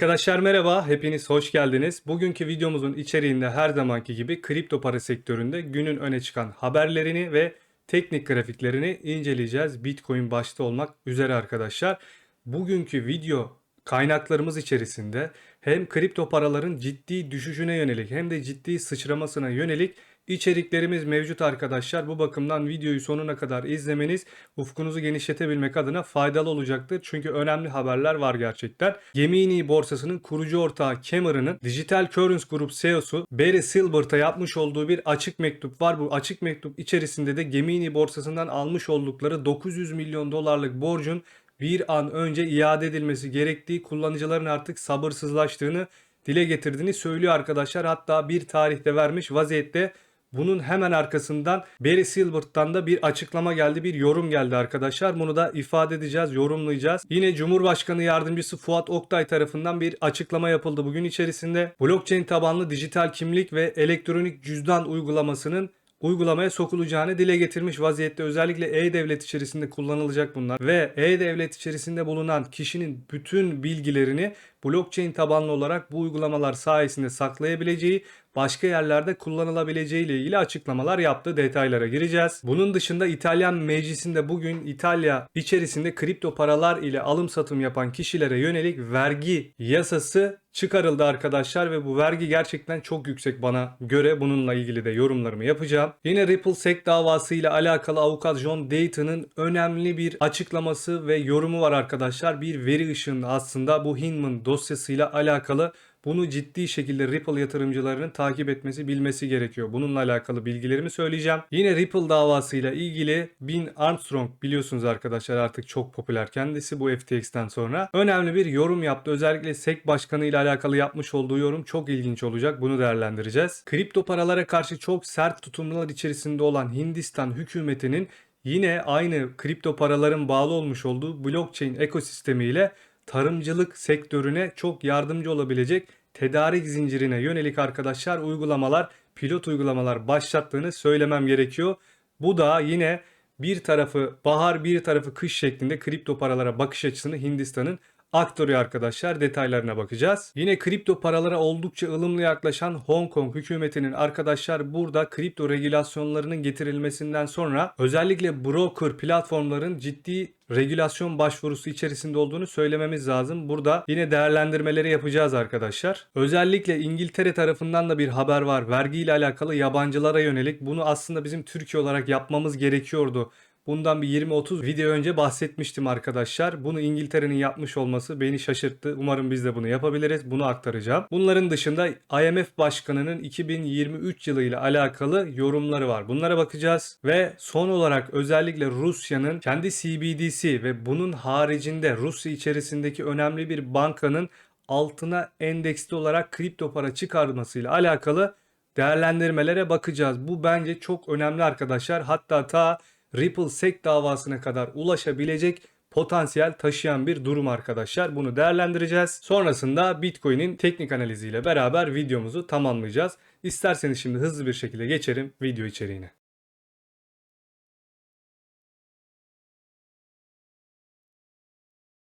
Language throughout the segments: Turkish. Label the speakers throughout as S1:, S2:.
S1: Arkadaşlar merhaba, hepiniz hoş geldiniz. Bugünkü videomuzun içeriğinde her zamanki gibi kripto para sektöründe günün öne çıkan haberlerini ve teknik grafiklerini inceleyeceğiz. Bitcoin başta olmak üzere arkadaşlar. Bugünkü video kaynaklarımız içerisinde hem kripto paraların ciddi düşüşüne yönelik hem de ciddi sıçramasına yönelik içeriklerimiz mevcut arkadaşlar. Bu bakımdan videoyu sonuna kadar izlemeniz ufkunuzu genişletebilmek adına faydalı olacaktır. Çünkü önemli haberler var gerçekten. Gemini borsasının kurucu ortağı Cameron'ın Digital Currency Group CEO'su Barry Silbert'a yapmış olduğu bir açık mektup var. Bu açık mektup içerisinde de Gemini borsasından almış oldukları 900 milyon dolarlık borcun bir an önce iade edilmesi gerektiği kullanıcıların artık sabırsızlaştığını dile getirdiğini söylüyor arkadaşlar. Hatta bir tarihte vermiş vaziyette bunun hemen arkasından Barry Silbert'tan da bir açıklama geldi, bir yorum geldi arkadaşlar. Bunu da ifade edeceğiz, yorumlayacağız. Yine Cumhurbaşkanı Yardımcısı Fuat Oktay tarafından bir açıklama yapıldı bugün içerisinde. Blockchain tabanlı dijital kimlik ve elektronik cüzdan uygulamasının uygulamaya sokulacağını dile getirmiş vaziyette. Özellikle e-devlet içerisinde kullanılacak bunlar ve e-devlet içerisinde bulunan kişinin bütün bilgilerini blockchain tabanlı olarak bu uygulamalar sayesinde saklayabileceği, başka yerlerde kullanılabileceği ile ilgili açıklamalar yaptı. Detaylara gireceğiz. Bunun dışında İtalyan meclisinde bugün İtalya içerisinde kripto paralar ile alım satım yapan kişilere yönelik vergi yasası çıkarıldı arkadaşlar ve bu vergi gerçekten çok yüksek bana göre. Bununla ilgili de yorumlarımı yapacağım. Yine Ripple SEC davası ile alakalı avukat John Dayton'ın önemli bir açıklaması ve yorumu var arkadaşlar. Bir veri ışığında aslında bu Hinman dosyasıyla alakalı bunu ciddi şekilde Ripple yatırımcılarının takip etmesi, bilmesi gerekiyor. Bununla alakalı bilgilerimi söyleyeceğim. Yine Ripple davasıyla ilgili Bin Armstrong biliyorsunuz arkadaşlar artık çok popüler kendisi bu FTX'ten sonra. Önemli bir yorum yaptı. Özellikle SEC başkanı ile alakalı yapmış olduğu yorum çok ilginç olacak. Bunu değerlendireceğiz. Kripto paralara karşı çok sert tutumlar içerisinde olan Hindistan hükümetinin yine aynı kripto paraların bağlı olmuş olduğu blockchain ekosistemiyle tarımcılık sektörüne çok yardımcı olabilecek tedarik zincirine yönelik arkadaşlar uygulamalar, pilot uygulamalar başlattığını söylemem gerekiyor. Bu da yine bir tarafı bahar bir tarafı kış şeklinde kripto paralara bakış açısını Hindistan'ın aktarıyor arkadaşlar. Detaylarına bakacağız. Yine kripto paralara oldukça ılımlı yaklaşan Hong Kong hükümetinin arkadaşlar burada kripto regülasyonlarının getirilmesinden sonra özellikle broker platformların ciddi regülasyon başvurusu içerisinde olduğunu söylememiz lazım. Burada yine değerlendirmeleri yapacağız arkadaşlar. Özellikle İngiltere tarafından da bir haber var. Vergi ile alakalı yabancılara yönelik. Bunu aslında bizim Türkiye olarak yapmamız gerekiyordu. Bundan bir 20-30 video önce bahsetmiştim arkadaşlar. Bunu İngiltere'nin yapmış olması beni şaşırttı. Umarım biz de bunu yapabiliriz. Bunu aktaracağım. Bunların dışında IMF Başkanı'nın 2023 yılı ile alakalı yorumları var. Bunlara bakacağız. Ve son olarak özellikle Rusya'nın kendi CBDC ve bunun haricinde Rusya içerisindeki önemli bir bankanın altına endeksli olarak kripto para çıkarmasıyla alakalı değerlendirmelere bakacağız. Bu bence çok önemli arkadaşlar. Hatta ta Ripple SEC davasına kadar ulaşabilecek potansiyel taşıyan bir durum arkadaşlar. Bunu değerlendireceğiz. Sonrasında Bitcoin'in teknik analiziyle beraber videomuzu tamamlayacağız. İsterseniz şimdi hızlı bir şekilde geçelim video içeriğine.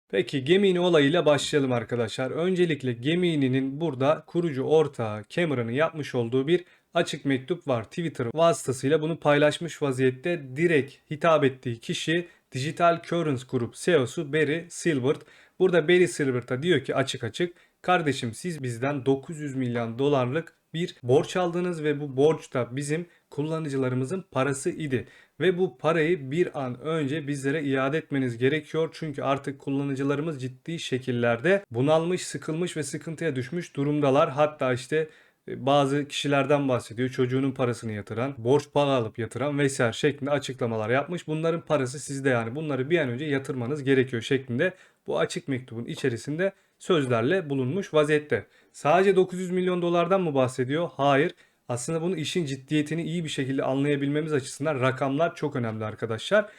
S1: Peki Gemini olayıyla başlayalım arkadaşlar. Öncelikle Gemini'nin burada kurucu ortağı Cameron'ın yapmış olduğu bir açık mektup var. Twitter vasıtasıyla bunu paylaşmış vaziyette direkt hitap ettiği kişi Digital Currency Group CEO'su Barry Silbert. Burada Barry Silbert'a diyor ki açık açık kardeşim siz bizden 900 milyon dolarlık bir borç aldınız ve bu borç da bizim kullanıcılarımızın parası idi. Ve bu parayı bir an önce bizlere iade etmeniz gerekiyor. Çünkü artık kullanıcılarımız ciddi şekillerde bunalmış, sıkılmış ve sıkıntıya düşmüş durumdalar. Hatta işte bazı kişilerden bahsediyor. Çocuğunun parasını yatıran, borç para alıp yatıran vesaire şeklinde açıklamalar yapmış. Bunların parası sizde yani. Bunları bir an önce yatırmanız gerekiyor şeklinde bu açık mektubun içerisinde sözlerle bulunmuş vaziyette. Sadece 900 milyon dolardan mı bahsediyor? Hayır. Aslında bunu işin ciddiyetini iyi bir şekilde anlayabilmemiz açısından rakamlar çok önemli arkadaşlar.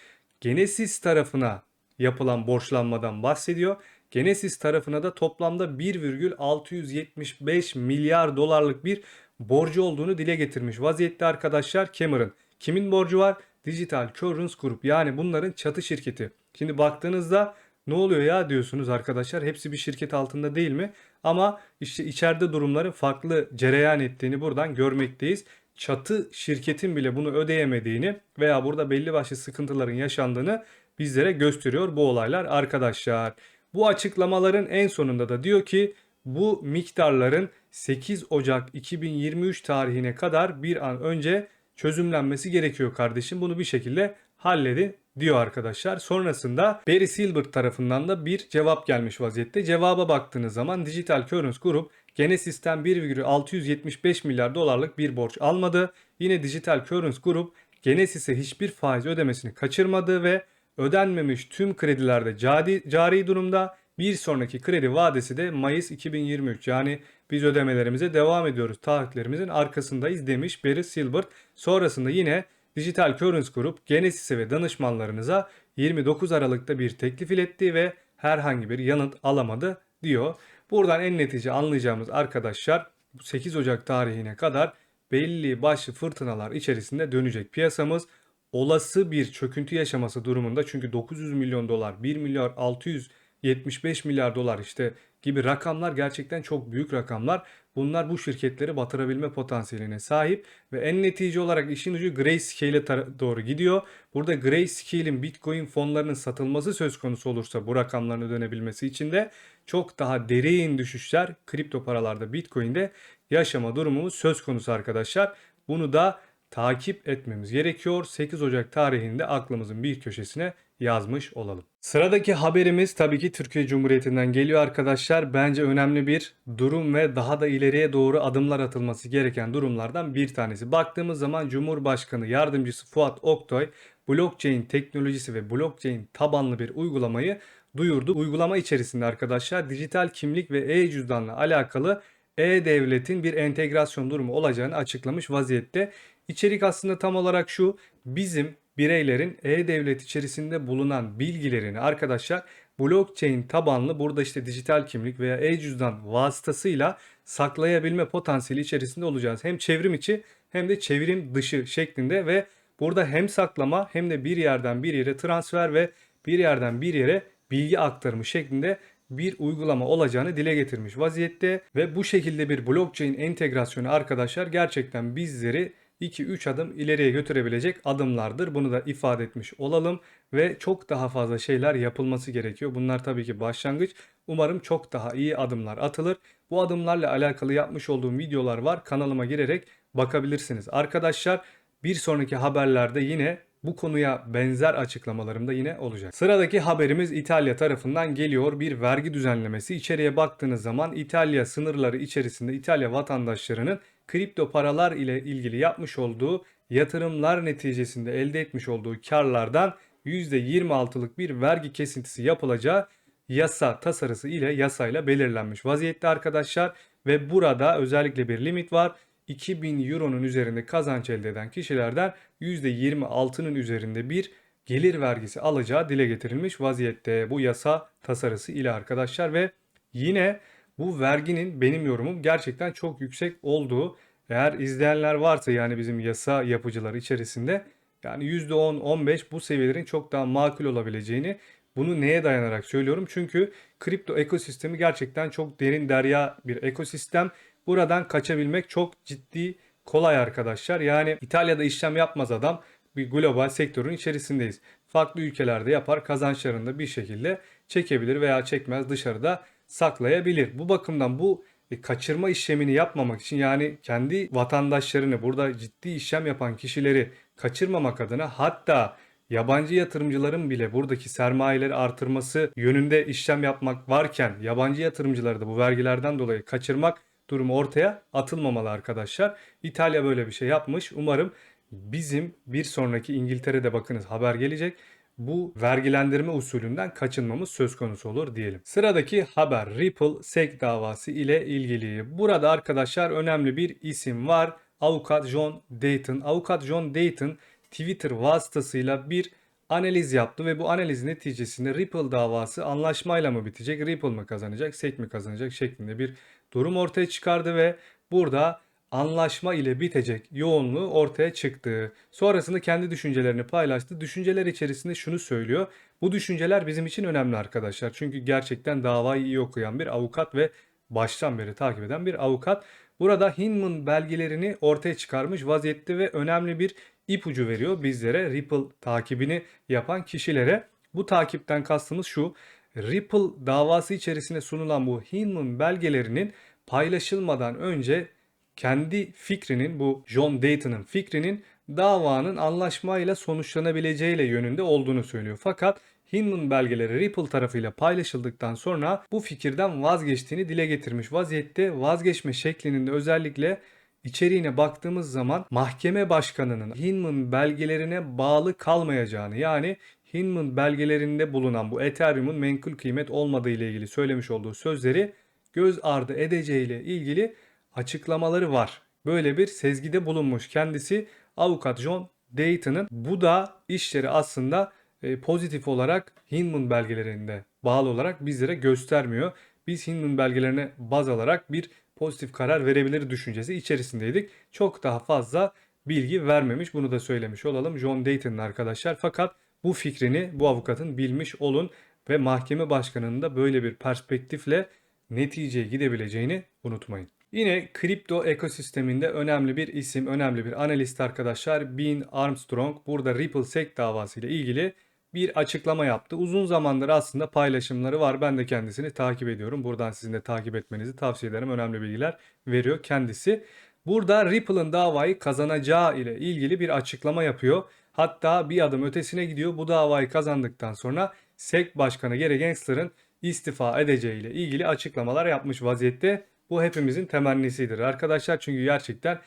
S1: Genesis tarafına yapılan borçlanmadan bahsediyor. Genesis tarafına da toplamda 1,675 milyar dolarlık bir borcu olduğunu dile getirmiş vaziyette arkadaşlar Cameron. Kimin borcu var? Digital Currency Group yani bunların çatı şirketi. Şimdi baktığınızda Ne oluyor ya diyorsunuz arkadaşlar. Hepsi bir şirket altında değil mi? Ama işte içeride durumların farklı cereyan ettiğini buradan görmekteyiz. Çatı şirketin bile bunu ödeyemediğini veya burada belli başlı sıkıntıların yaşandığını bizlere gösteriyor bu olaylar arkadaşlar. Bu açıklamaların en sonunda da diyor ki bu miktarların 8 Ocak 2023 tarihine kadar bir an önce çözümlenmesi gerekiyor kardeşim. Bunu bir şekilde halledin diyor arkadaşlar. Sonrasında Barry Silbert tarafından da bir cevap gelmiş vaziyette. Cevaba baktığınız zaman Digital Currents Group Genesis'ten 1,675 milyar dolarlık bir borç almadı. Yine Digital Currents Group Genesis'e hiçbir faiz ödemesini kaçırmadı ve ödenmemiş tüm kredilerde cari, cari durumda. Bir sonraki kredi vadesi de Mayıs 2023 yani biz ödemelerimize devam ediyoruz. Taahhütlerimizin arkasındayız demiş Barry Silbert. Sonrasında yine Digital Currents Group Genesis'e ve danışmanlarınıza 29 Aralık'ta bir teklif iletti ve herhangi bir yanıt alamadı diyor. Buradan en netice anlayacağımız arkadaşlar 8 Ocak tarihine kadar belli başlı fırtınalar içerisinde dönecek piyasamız. Olası bir çöküntü yaşaması durumunda çünkü 900 milyon dolar, 1 milyar 675 milyar dolar işte gibi rakamlar gerçekten çok büyük rakamlar. Bunlar bu şirketleri batırabilme potansiyeline sahip ve en netice olarak işin ucu Grayscale'e doğru gidiyor. Burada Grayscale'in Bitcoin fonlarının satılması söz konusu olursa bu rakamların dönebilmesi için de çok daha derin düşüşler kripto paralarda Bitcoin'de yaşama durumumuz söz konusu arkadaşlar. Bunu da takip etmemiz gerekiyor. 8 Ocak tarihinde aklımızın bir köşesine yazmış olalım. Sıradaki haberimiz tabii ki Türkiye Cumhuriyeti'nden geliyor arkadaşlar. Bence önemli bir durum ve daha da ileriye doğru adımlar atılması gereken durumlardan bir tanesi. Baktığımız zaman Cumhurbaşkanı Yardımcısı Fuat Oktoy blockchain teknolojisi ve blockchain tabanlı bir uygulamayı duyurdu. Uygulama içerisinde arkadaşlar dijital kimlik ve e-cüzdanla alakalı e-devletin bir entegrasyon durumu olacağını açıklamış vaziyette. İçerik aslında tam olarak şu. Bizim bireylerin e-devlet içerisinde bulunan bilgilerini arkadaşlar blockchain tabanlı burada işte dijital kimlik veya e-cüzdan vasıtasıyla saklayabilme potansiyeli içerisinde olacağız. Hem çevrim içi hem de çevrim dışı şeklinde ve burada hem saklama hem de bir yerden bir yere transfer ve bir yerden bir yere bilgi aktarımı şeklinde bir uygulama olacağını dile getirmiş vaziyette ve bu şekilde bir blockchain entegrasyonu arkadaşlar gerçekten bizleri 2-3 adım ileriye götürebilecek adımlardır. Bunu da ifade etmiş olalım ve çok daha fazla şeyler yapılması gerekiyor. Bunlar tabii ki başlangıç. Umarım çok daha iyi adımlar atılır. Bu adımlarla alakalı yapmış olduğum videolar var. Kanalıma girerek bakabilirsiniz. Arkadaşlar bir sonraki haberlerde yine bu konuya benzer açıklamalarım da yine olacak. Sıradaki haberimiz İtalya tarafından geliyor. Bir vergi düzenlemesi. İçeriye baktığınız zaman İtalya sınırları içerisinde İtalya vatandaşlarının kripto paralar ile ilgili yapmış olduğu yatırımlar neticesinde elde etmiş olduğu karlardan %26'lık bir vergi kesintisi yapılacağı yasa tasarısı ile yasayla belirlenmiş vaziyette arkadaşlar ve burada özellikle bir limit var. 2000 euronun üzerinde kazanç elde eden kişilerden %26'nın üzerinde bir gelir vergisi alacağı dile getirilmiş vaziyette bu yasa tasarısı ile arkadaşlar ve yine bu verginin benim yorumum gerçekten çok yüksek olduğu eğer izleyenler varsa yani bizim yasa yapıcıları içerisinde yani %10-15 bu seviyelerin çok daha makul olabileceğini bunu neye dayanarak söylüyorum? Çünkü kripto ekosistemi gerçekten çok derin derya bir ekosistem. Buradan kaçabilmek çok ciddi kolay arkadaşlar. Yani İtalya'da işlem yapmaz adam bir global sektörün içerisindeyiz. Farklı ülkelerde yapar kazançlarını bir şekilde çekebilir veya çekmez dışarıda saklayabilir. Bu bakımdan bu kaçırma işlemini yapmamak için yani kendi vatandaşlarını burada ciddi işlem yapan kişileri kaçırmamak adına hatta yabancı yatırımcıların bile buradaki sermayeleri artırması yönünde işlem yapmak varken yabancı yatırımcıları da bu vergilerden dolayı kaçırmak durumu ortaya atılmamalı arkadaşlar. İtalya böyle bir şey yapmış. Umarım bizim bir sonraki İngiltere'de bakınız haber gelecek bu vergilendirme usulünden kaçınmamız söz konusu olur diyelim. Sıradaki haber Ripple SEC davası ile ilgili. Burada arkadaşlar önemli bir isim var. Avukat John Dayton. Avukat John Dayton Twitter vasıtasıyla bir analiz yaptı ve bu analiz neticesinde Ripple davası anlaşmayla mı bitecek, Ripple mı kazanacak, SEC mi kazanacak şeklinde bir durum ortaya çıkardı ve burada anlaşma ile bitecek yoğunluğu ortaya çıktı. Sonrasında kendi düşüncelerini paylaştı. Düşünceler içerisinde şunu söylüyor. Bu düşünceler bizim için önemli arkadaşlar. Çünkü gerçekten davayı iyi okuyan bir avukat ve baştan beri takip eden bir avukat. Burada Hinman belgelerini ortaya çıkarmış vaziyette ve önemli bir ipucu veriyor bizlere Ripple takibini yapan kişilere. Bu takipten kastımız şu. Ripple davası içerisinde sunulan bu Hinman belgelerinin paylaşılmadan önce kendi fikrinin bu John Dayton'ın fikrinin davanın anlaşmayla sonuçlanabileceğiyle yönünde olduğunu söylüyor. Fakat Hinman belgeleri Ripple tarafıyla paylaşıldıktan sonra bu fikirden vazgeçtiğini dile getirmiş vaziyette. Vazgeçme şeklinin de özellikle içeriğine baktığımız zaman mahkeme başkanının Hinman belgelerine bağlı kalmayacağını yani Hinman belgelerinde bulunan bu Ethereum'un menkul kıymet olmadığı ile ilgili söylemiş olduğu sözleri göz ardı edeceğiyle ilgili açıklamaları var. Böyle bir sezgide bulunmuş kendisi avukat John Dayton'ın. Bu da işleri aslında e, pozitif olarak Hinman belgelerinde bağlı olarak bizlere göstermiyor. Biz Hinman belgelerine baz alarak bir pozitif karar verebilir düşüncesi içerisindeydik. Çok daha fazla bilgi vermemiş. Bunu da söylemiş olalım John Dayton'ın arkadaşlar. Fakat bu fikrini bu avukatın bilmiş olun ve mahkeme başkanının da böyle bir perspektifle neticeye gidebileceğini unutmayın. Yine kripto ekosisteminde önemli bir isim, önemli bir analist arkadaşlar Bean Armstrong burada Ripple SEC davası ile ilgili bir açıklama yaptı. Uzun zamandır aslında paylaşımları var. Ben de kendisini takip ediyorum. Buradan sizin de takip etmenizi tavsiye ederim. Önemli bilgiler veriyor kendisi. Burada Ripple'ın davayı kazanacağı ile ilgili bir açıklama yapıyor. Hatta bir adım ötesine gidiyor. Bu davayı kazandıktan sonra SEC Başkanı Gary Gensler'ın istifa edeceği ile ilgili açıklamalar yapmış vaziyette. Bu hepimizin temennisidir arkadaşlar. Çünkü gerçekten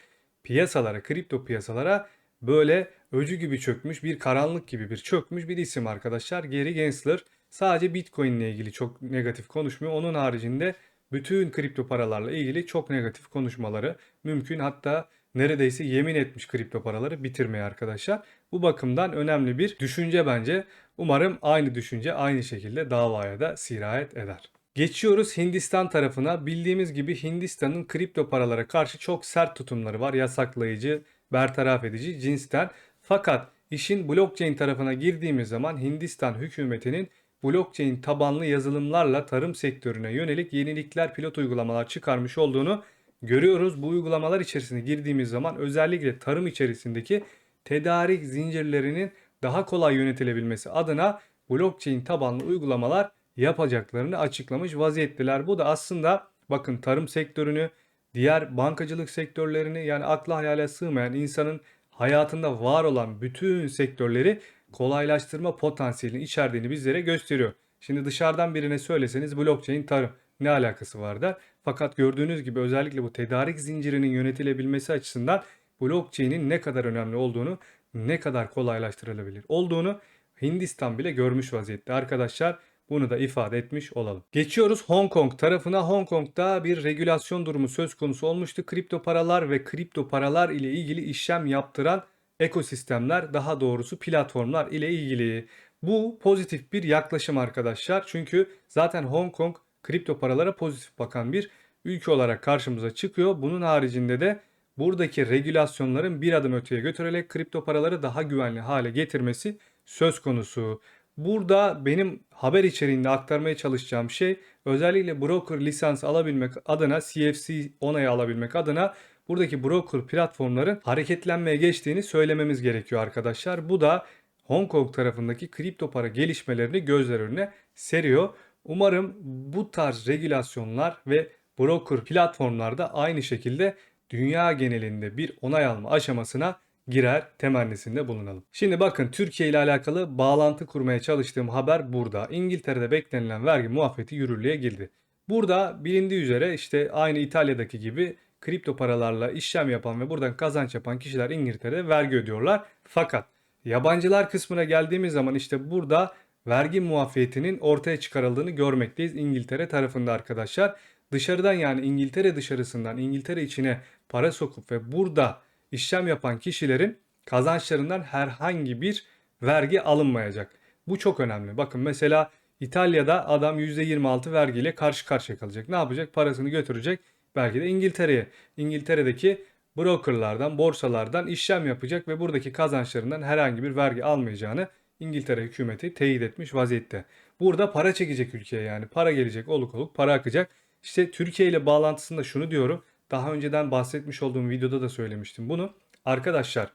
S1: piyasalara, kripto piyasalara böyle öcü gibi çökmüş, bir karanlık gibi bir çökmüş bir isim arkadaşlar. Gary Gensler sadece Bitcoin ile ilgili çok negatif konuşmuyor. Onun haricinde bütün kripto paralarla ilgili çok negatif konuşmaları mümkün. Hatta neredeyse yemin etmiş kripto paraları bitirmeye arkadaşlar. Bu bakımdan önemli bir düşünce bence. Umarım aynı düşünce aynı şekilde davaya da sirayet eder. Geçiyoruz Hindistan tarafına. Bildiğimiz gibi Hindistan'ın kripto paralara karşı çok sert tutumları var. Yasaklayıcı, bertaraf edici cinsten. Fakat işin blockchain tarafına girdiğimiz zaman Hindistan hükümetinin blockchain tabanlı yazılımlarla tarım sektörüne yönelik yenilikler, pilot uygulamalar çıkarmış olduğunu görüyoruz. Bu uygulamalar içerisine girdiğimiz zaman özellikle tarım içerisindeki tedarik zincirlerinin daha kolay yönetilebilmesi adına blockchain tabanlı uygulamalar yapacaklarını açıklamış vaziyetteler. Bu da aslında bakın tarım sektörünü, diğer bankacılık sektörlerini yani akla hayale sığmayan insanın hayatında var olan bütün sektörleri kolaylaştırma potansiyelini içerdiğini bizlere gösteriyor. Şimdi dışarıdan birine söyleseniz blockchain tarım ne alakası var der. Fakat gördüğünüz gibi özellikle bu tedarik zincirinin yönetilebilmesi açısından blockchain'in ne kadar önemli olduğunu, ne kadar kolaylaştırılabilir olduğunu Hindistan bile görmüş vaziyette arkadaşlar. Bunu da ifade etmiş olalım. Geçiyoruz Hong Kong tarafına. Hong Kong'da bir regülasyon durumu söz konusu olmuştu. Kripto paralar ve kripto paralar ile ilgili işlem yaptıran ekosistemler daha doğrusu platformlar ile ilgili. Bu pozitif bir yaklaşım arkadaşlar. Çünkü zaten Hong Kong kripto paralara pozitif bakan bir ülke olarak karşımıza çıkıyor. Bunun haricinde de buradaki regülasyonların bir adım öteye götürerek kripto paraları daha güvenli hale getirmesi söz konusu. Burada benim haber içeriğinde aktarmaya çalışacağım şey özellikle broker lisans alabilmek adına CFC onayı alabilmek adına buradaki broker platformların hareketlenmeye geçtiğini söylememiz gerekiyor arkadaşlar. Bu da Hong Kong tarafındaki kripto para gelişmelerini gözler önüne seriyor. Umarım bu tarz regülasyonlar ve broker platformlarda aynı şekilde dünya genelinde bir onay alma aşamasına girer temennisinde bulunalım. Şimdi bakın Türkiye ile alakalı bağlantı kurmaya çalıştığım haber burada. İngiltere'de beklenilen vergi muafiyeti yürürlüğe girdi. Burada bilindiği üzere işte aynı İtalya'daki gibi kripto paralarla işlem yapan ve buradan kazanç yapan kişiler İngiltere'de vergi ödüyorlar. Fakat yabancılar kısmına geldiğimiz zaman işte burada vergi muafiyetinin ortaya çıkarıldığını görmekteyiz İngiltere tarafında arkadaşlar. Dışarıdan yani İngiltere dışarısından İngiltere içine para sokup ve burada işlem yapan kişilerin kazançlarından herhangi bir vergi alınmayacak. Bu çok önemli. Bakın mesela İtalya'da adam %26 vergiyle karşı karşıya kalacak. Ne yapacak? Parasını götürecek belki de İngiltere'ye. İngiltere'deki brokerlardan, borsalardan işlem yapacak ve buradaki kazançlarından herhangi bir vergi almayacağını İngiltere hükümeti teyit etmiş vaziyette. Burada para çekecek ülkeye yani para gelecek oluk oluk para akacak. İşte Türkiye ile bağlantısında şunu diyorum. Daha önceden bahsetmiş olduğum videoda da söylemiştim bunu. Arkadaşlar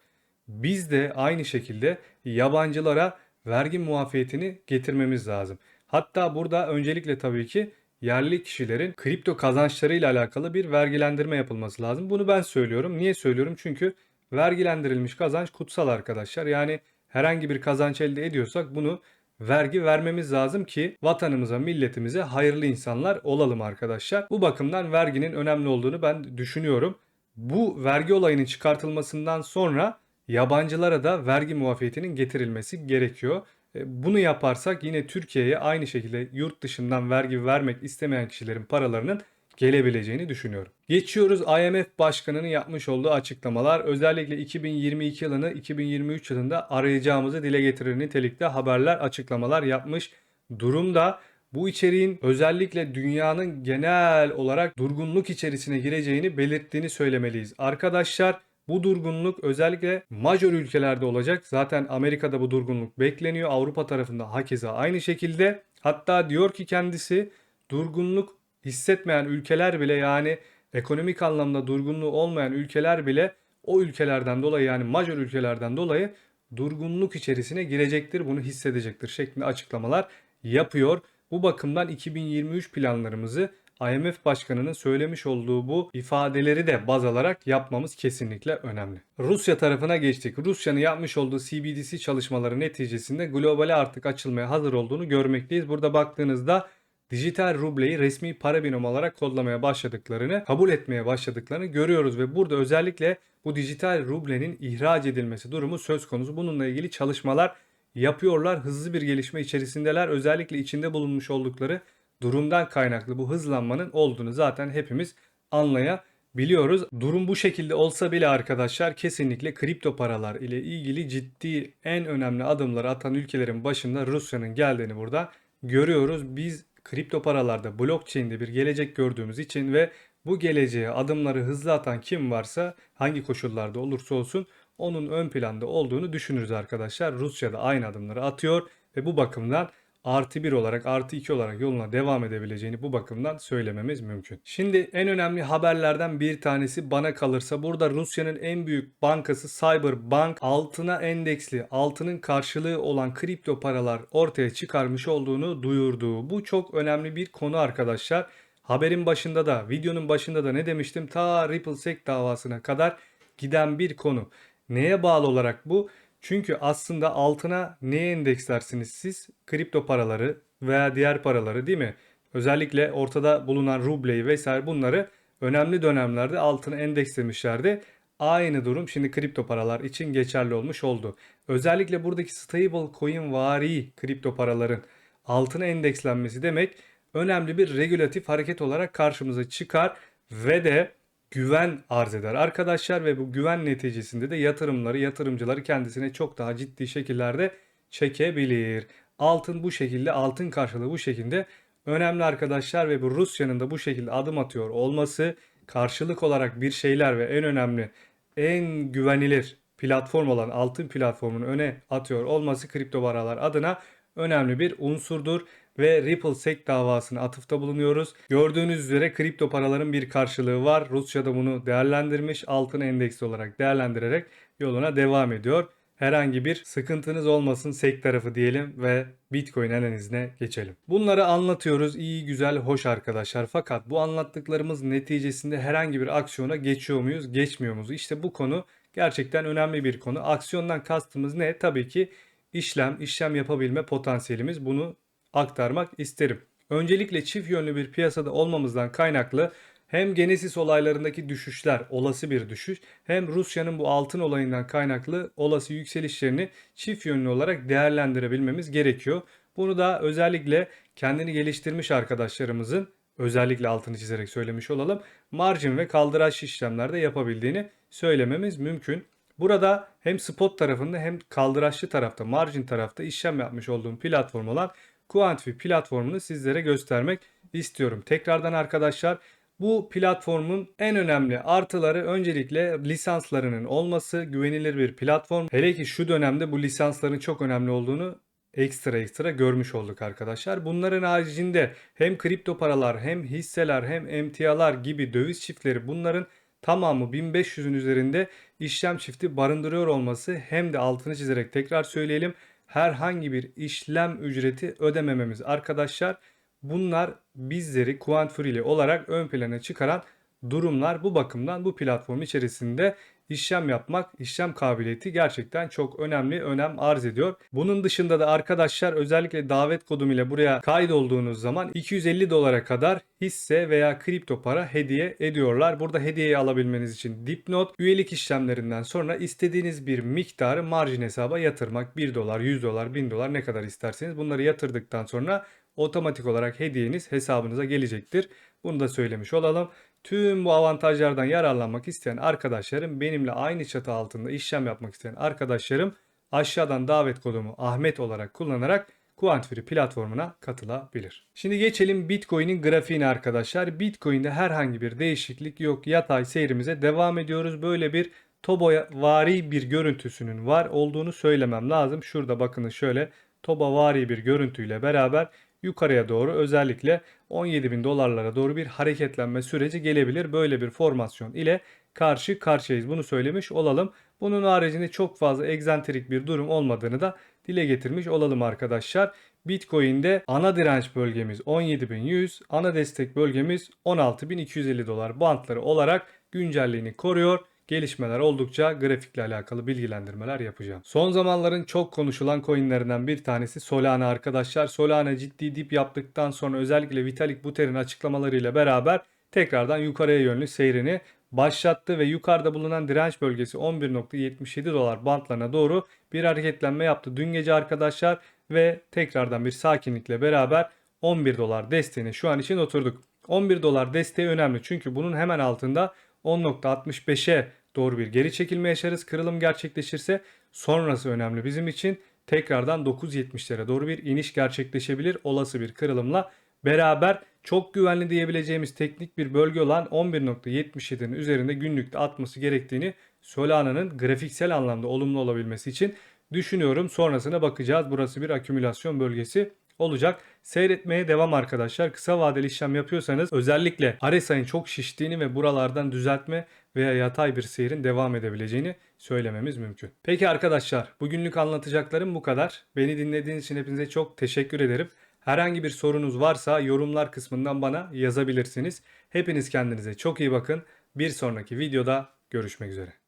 S1: biz de aynı şekilde yabancılara vergi muafiyetini getirmemiz lazım. Hatta burada öncelikle tabii ki yerli kişilerin kripto kazançlarıyla alakalı bir vergilendirme yapılması lazım. Bunu ben söylüyorum. Niye söylüyorum? Çünkü vergilendirilmiş kazanç kutsal arkadaşlar. Yani herhangi bir kazanç elde ediyorsak bunu vergi vermemiz lazım ki vatanımıza, milletimize hayırlı insanlar olalım arkadaşlar. Bu bakımdan verginin önemli olduğunu ben düşünüyorum. Bu vergi olayının çıkartılmasından sonra yabancılara da vergi muafiyetinin getirilmesi gerekiyor. E, Bunu yaparsak yine Türkiye'ye aynı şekilde yurt dışından vergi vermek istemeyen kişilerin paralarının gelebileceğini düşünüyorum. Geçiyoruz IMF Başkanı'nın yapmış olduğu açıklamalar. Özellikle 2022 yılını 2023 yılında arayacağımızı dile getirir nitelikte haberler, açıklamalar yapmış durumda. Bu içeriğin özellikle dünyanın genel olarak durgunluk içerisine gireceğini belirttiğini söylemeliyiz. Arkadaşlar bu durgunluk özellikle major ülkelerde olacak. Zaten Amerika'da bu durgunluk bekleniyor. Avrupa tarafında hakeza aynı şekilde. Hatta diyor ki kendisi durgunluk hissetmeyen ülkeler bile yani ekonomik anlamda durgunluğu olmayan ülkeler bile o ülkelerden dolayı yani major ülkelerden dolayı durgunluk içerisine girecektir, bunu hissedecektir şeklinde açıklamalar yapıyor. Bu bakımdan 2023 planlarımızı IMF Başkanı'nın söylemiş olduğu bu ifadeleri de baz alarak yapmamız kesinlikle önemli. Rusya tarafına geçtik. Rusya'nın yapmış olduğu CBDC çalışmaları neticesinde globale artık açılmaya hazır olduğunu görmekteyiz. Burada baktığınızda dijital rubleyi resmi para birimi olarak kodlamaya başladıklarını, kabul etmeye başladıklarını görüyoruz ve burada özellikle bu dijital rublenin ihraç edilmesi durumu söz konusu. Bununla ilgili çalışmalar yapıyorlar. Hızlı bir gelişme içerisindeler. Özellikle içinde bulunmuş oldukları durumdan kaynaklı bu hızlanmanın olduğunu zaten hepimiz anlayabiliyoruz. Durum bu şekilde olsa bile arkadaşlar kesinlikle kripto paralar ile ilgili ciddi en önemli adımları atan ülkelerin başında Rusya'nın geldiğini burada görüyoruz. Biz kripto paralarda blockchain'de bir gelecek gördüğümüz için ve bu geleceğe adımları hızlı atan kim varsa hangi koşullarda olursa olsun onun ön planda olduğunu düşünürüz arkadaşlar. Rusya da aynı adımları atıyor ve bu bakımdan artı 1 olarak artı 2 olarak yoluna devam edebileceğini bu bakımdan söylememiz mümkün. Şimdi en önemli haberlerden bir tanesi bana kalırsa burada Rusya'nın en büyük bankası Cyberbank altına endeksli altının karşılığı olan kripto paralar ortaya çıkarmış olduğunu duyurduğu. Bu çok önemli bir konu arkadaşlar. Haberin başında da videonun başında da ne demiştim ta RippleSec davasına kadar giden bir konu. Neye bağlı olarak bu? Çünkü aslında altına neye endekslersiniz siz? Kripto paraları veya diğer paraları değil mi? Özellikle ortada bulunan rubleyi vesaire bunları önemli dönemlerde altına endekslemişlerdi. Aynı durum şimdi kripto paralar için geçerli olmuş oldu. Özellikle buradaki stable coin vari kripto paraların altına endekslenmesi demek önemli bir regülatif hareket olarak karşımıza çıkar ve de güven arz eder. Arkadaşlar ve bu güven neticesinde de yatırımları, yatırımcıları kendisine çok daha ciddi şekillerde çekebilir. Altın bu şekilde, altın karşılığı bu şekilde. Önemli arkadaşlar ve bu Rusya'nın da bu şekilde adım atıyor olması karşılık olarak bir şeyler ve en önemli, en güvenilir platform olan altın platformunun öne atıyor olması kripto paralar adına önemli bir unsurdur ve RippleSec davasına atıfta bulunuyoruz. Gördüğünüz üzere kripto paraların bir karşılığı var. Rusya da bunu değerlendirmiş. Altın endeksi olarak değerlendirerek yoluna devam ediyor. Herhangi bir sıkıntınız olmasın SEC tarafı diyelim ve Bitcoin analizine geçelim. Bunları anlatıyoruz iyi güzel hoş arkadaşlar fakat bu anlattıklarımız neticesinde herhangi bir aksiyona geçiyor muyuz geçmiyor muyuz? İşte bu konu gerçekten önemli bir konu. Aksiyondan kastımız ne? Tabii ki işlem, işlem yapabilme potansiyelimiz bunu aktarmak isterim. Öncelikle çift yönlü bir piyasada olmamızdan kaynaklı hem Genesis olaylarındaki düşüşler olası bir düşüş hem Rusya'nın bu altın olayından kaynaklı olası yükselişlerini çift yönlü olarak değerlendirebilmemiz gerekiyor. Bunu da özellikle kendini geliştirmiş arkadaşlarımızın özellikle altını çizerek söylemiş olalım. Margin ve kaldıraç işlemlerde yapabildiğini söylememiz mümkün. Burada hem spot tarafında hem kaldıraçlı tarafta, margin tarafta işlem yapmış olduğum platform olan Quantifi platformunu sizlere göstermek istiyorum. Tekrardan arkadaşlar Bu platformun en önemli artıları öncelikle lisanslarının olması, güvenilir bir platform. Hele ki şu dönemde bu lisansların çok önemli olduğunu ekstra ekstra görmüş olduk arkadaşlar. Bunların haricinde hem kripto paralar hem hisseler hem emtialar gibi döviz çiftleri bunların tamamı 1500'ün üzerinde işlem çifti barındırıyor olması hem de altını çizerek tekrar söyleyelim herhangi bir işlem ücreti ödemememiz arkadaşlar. Bunlar bizleri Quant Freely olarak ön plana çıkaran durumlar. Bu bakımdan bu platform içerisinde işlem yapmak, işlem kabiliyeti gerçekten çok önemli önem arz ediyor. Bunun dışında da arkadaşlar özellikle davet kodum ile buraya kaydolduğunuz zaman 250 dolara kadar hisse veya kripto para hediye ediyorlar. Burada hediyeyi alabilmeniz için dipnot üyelik işlemlerinden sonra istediğiniz bir miktarı marjin hesaba yatırmak 1 dolar, 100 dolar, 1000 dolar ne kadar isterseniz bunları yatırdıktan sonra otomatik olarak hediyeniz hesabınıza gelecektir. Bunu da söylemiş olalım. Tüm bu avantajlardan yararlanmak isteyen arkadaşlarım, benimle aynı çatı altında işlem yapmak isteyen arkadaşlarım aşağıdan davet kodumu Ahmet olarak kullanarak Quantfree platformuna katılabilir. Şimdi geçelim Bitcoin'in grafiğine arkadaşlar. Bitcoin'de herhangi bir değişiklik yok. Yatay seyrimize devam ediyoruz. Böyle bir Toba vari bir görüntüsünün var olduğunu söylemem lazım. Şurada bakın şöyle Toba vari bir görüntüyle beraber yukarıya doğru özellikle 17 bin dolarlara doğru bir hareketlenme süreci gelebilir. Böyle bir formasyon ile karşı karşıyayız. Bunu söylemiş olalım. Bunun haricinde çok fazla egzantrik bir durum olmadığını da dile getirmiş olalım arkadaşlar. Bitcoin'de ana direnç bölgemiz 17.100, ana destek bölgemiz 16.250 dolar bantları olarak güncelliğini koruyor gelişmeler oldukça grafikle alakalı bilgilendirmeler yapacağım. Son zamanların çok konuşulan coinlerinden bir tanesi Solana arkadaşlar. Solana ciddi dip yaptıktan sonra özellikle Vitalik Buterin'in açıklamalarıyla beraber tekrardan yukarıya yönlü seyrini başlattı ve yukarıda bulunan direnç bölgesi 11.77 dolar bantlarına doğru bir hareketlenme yaptı dün gece arkadaşlar ve tekrardan bir sakinlikle beraber 11 dolar desteğine şu an için oturduk. 11 dolar desteği önemli çünkü bunun hemen altında 10.65'e doğru bir geri çekilme yaşarız. Kırılım gerçekleşirse sonrası önemli bizim için. Tekrardan 9.70'lere doğru bir iniş gerçekleşebilir olası bir kırılımla beraber çok güvenli diyebileceğimiz teknik bir bölge olan 11.77'nin üzerinde günlükte atması gerektiğini Solana'nın grafiksel anlamda olumlu olabilmesi için düşünüyorum. Sonrasına bakacağız. Burası bir akümülasyon bölgesi olacak. Seyretmeye devam arkadaşlar. Kısa vadeli işlem yapıyorsanız özellikle RSI'nin çok şiştiğini ve buralardan düzeltme veya yatay bir seyrin devam edebileceğini söylememiz mümkün. Peki arkadaşlar bugünlük anlatacaklarım bu kadar. Beni dinlediğiniz için hepinize çok teşekkür ederim. Herhangi bir sorunuz varsa yorumlar kısmından bana yazabilirsiniz. Hepiniz kendinize çok iyi bakın. Bir sonraki videoda görüşmek üzere.